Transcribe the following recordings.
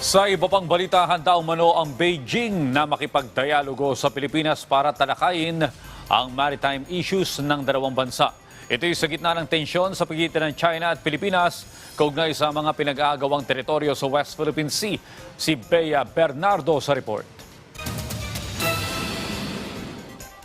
Sa iba pang balita, handa umano ang Beijing na makipagdialogo sa Pilipinas para talakayin ang maritime issues ng dalawang bansa. Ito'y sa gitna ng tensyon sa pagitan ng China at Pilipinas kaugnay sa mga pinag-aagawang teritoryo sa West Philippine Sea. Si Bea Bernardo sa report.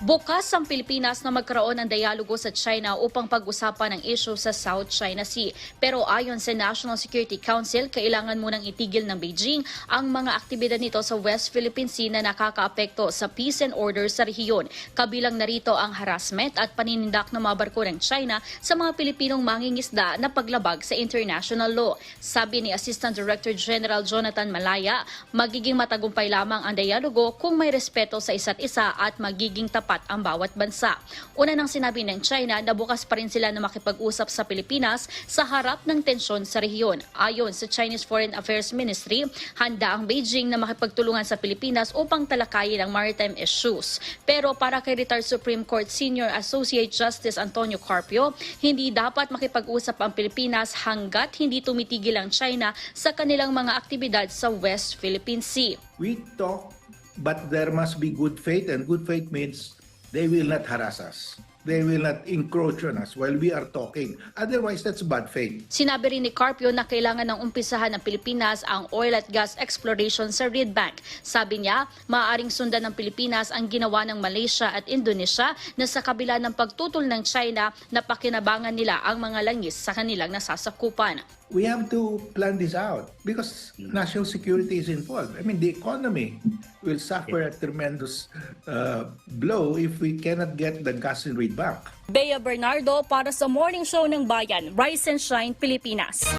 Bukas ang Pilipinas na magkaroon ng dialogo sa China upang pag-usapan ang issue sa South China Sea. Pero ayon sa National Security Council, kailangan munang itigil ng Beijing ang mga aktibidad nito sa West Philippine Sea na nakakaapekto sa peace and order sa rehiyon. Kabilang narito ang harassment at paninindak ng mga barko ng China sa mga Pilipinong mangingisda na paglabag sa international law. Sabi ni Assistant Director General Jonathan Malaya, magiging matagumpay lamang ang dialogo kung may respeto sa isa't isa at magiging tapat ang bawat bansa. Una nang sinabi ng China na bukas pa rin sila na makipag-usap sa Pilipinas sa harap ng tensyon sa rehiyon. Ayon sa Chinese Foreign Affairs Ministry, handa ang Beijing na makipagtulungan sa Pilipinas upang talakayin ang maritime issues. Pero para kay retired Supreme Court Senior Associate Justice Antonio Carpio, hindi dapat makipag-usap ang Pilipinas hanggat hindi tumitigil ang China sa kanilang mga aktibidad sa West Philippine Sea. We talk, but there must be good faith, and good faith means they will not harass us. They will not encroach on us while we are talking. Otherwise, that's bad faith. Sinabi rin ni Carpio na kailangan ng umpisahan ng Pilipinas ang oil at gas exploration sa Reed Bank. Sabi niya, maaaring sundan ng Pilipinas ang ginawa ng Malaysia at Indonesia na sa kabila ng pagtutol ng China na pakinabangan nila ang mga langis sa kanilang nasasakupan. We have to plan this out because national security is involved. I mean, the economy will suffer a tremendous uh, blow if we cannot get the gas in Reed Bank. Bea Bernardo para sa Morning Show ng Bayan, Rise and Shine, Pilipinas.